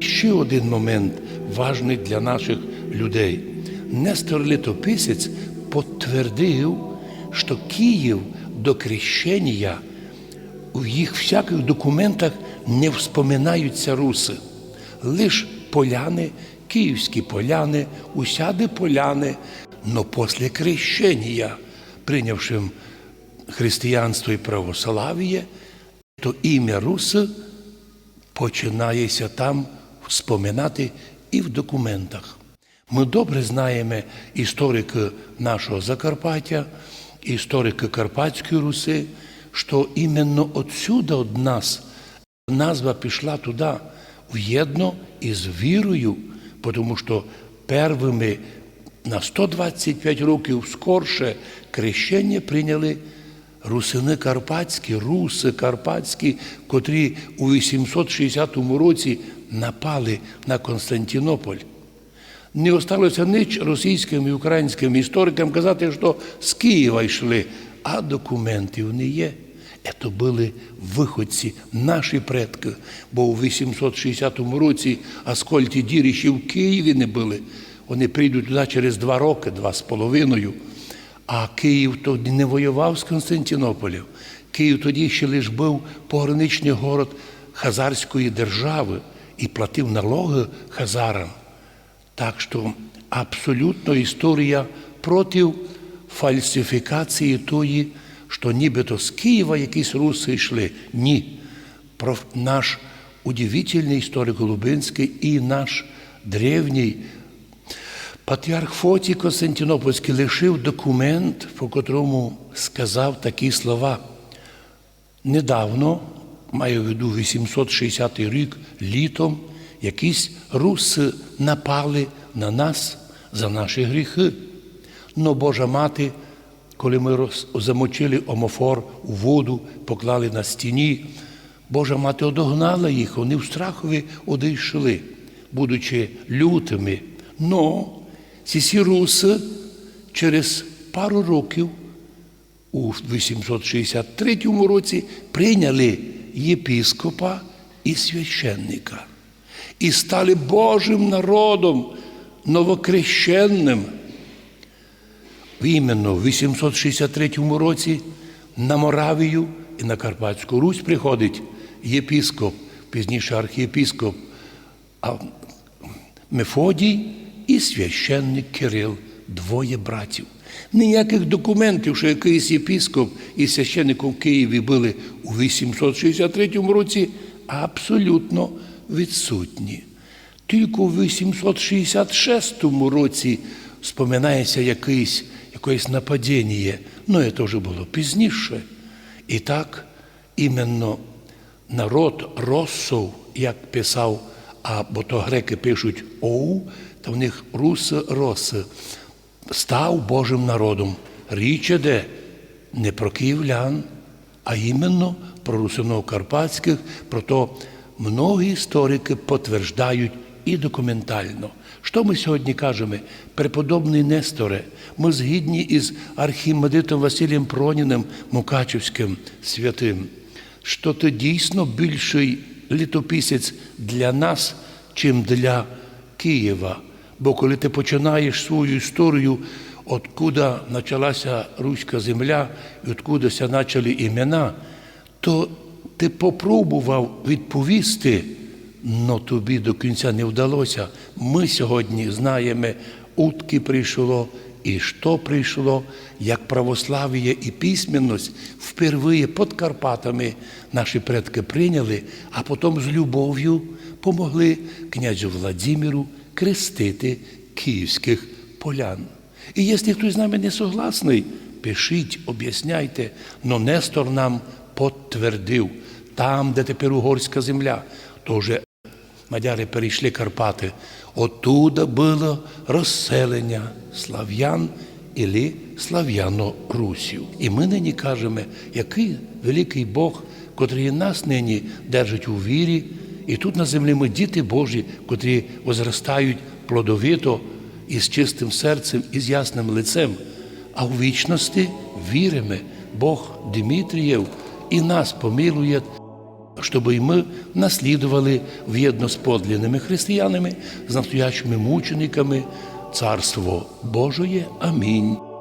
Ще один момент важний для наших людей. Нестор Літописець підтвердив, що Київ до крещення у їх всяких документах не вспоминаються руси. Лиш поляни, київські поляни, усяди поляни, но після крещення, прийнявшим християнство і православ'я, то ім'я Руси починається там вспоминати і в документах. Ми добре знаємо історики нашого Закарпаття, історики Карпатської Руси, що іменно отсюда від нас назва пішла туди в'єдно із вірою, тому що первими на 125 років скорше крещення прийняли русини карпатські, руси карпатські, котрі у 860 році напали на Константинополь. Не осталося ніч російським і українським історикам казати, що з Києва йшли, а документів не є. Це були виходці, наші предки, бо у 860 році Аскольд і Дірі ще в Києві не були. Вони прийдуть туди через два роки, два з половиною. А Київ тоді не воював з Константинополем. Київ тоді ще лише був пограничний город Хазарської держави і платив налоги хазарам. Так що абсолютно історія проти фальсифікації тої, що нібито з Києва якісь руси йшли. Ні. Про наш удивительний історик Голубинський і наш древній Патріарх Фотій Константинопольський лишив документ, по котрому сказав такі слова. Недавно, маю в виду 860 рік, літом, якісь руси напали на нас за наші гріхи. Но Божа мати, коли ми замочили омофор у воду, поклали на стіні, Божа мати одогнала їх, вони в страхові одійшли, будучи лютими. Но ці всі руси через пару років у 863 році прийняли єпіскопа і священника і стали Божим народом новокрещенним. Іменно в 863 році на Моравію і на Карпатську Русь приходить єпіскоп, пізніше архієпіскоп Мефодій і священник Кирил, двоє братів. Ніяких документів, що якийсь єпіскоп і священник у Києві були у 863 році, абсолютно відсутні. Тільки у 866 році споминається якийсь, якесь нападіння, ну це вже було пізніше. І так іменно народ Росов, як писав, а бо то греки пишуть оу, то в них руси роси, став Божим народом. Річ іде не про київлян, а іменно про русинов карпатських, про то многі історики підтверджують і документально. Що ми сьогодні кажемо? Преподобний Несторе, ми згідні із архімедитом Василієм Проніним Мукачівським святим, що ти дійсно більший літописець для нас, чим для Києва. Бо коли ти починаєш свою історію, откуда почалася руська земля і откудася почали імена, то ти попробував відповісти, але тобі до кінця не вдалося. Ми сьогодні знаємо, утки прийшло, і що прийшло, як православ'я і письменність впервые під Карпатами наші предки прийняли, а потім з любов'ю помогли князю Владимиру крестити київських полян. І якщо хтось з нами не согласний, пишіть, об'ясняйте, но Нестор нам підтвердив, там, де тепер угорська земля, то вже мадяри перейшли Карпати. Оттуда було розселення слав'ян ілі слав'яно-русів. І ми нині кажемо, який великий Бог, котрий нас нині держить у вірі, і тут на землі ми діти Божі, котрі возростають плодовито і з чистим серцем, і з ясним лицем. А у вічності віримо, Бог Димитрієв і нас помилує чтобы и мы наследовали в'єдно з подлинними християнами, з настоящими мучениками Царство Божие. Амінь.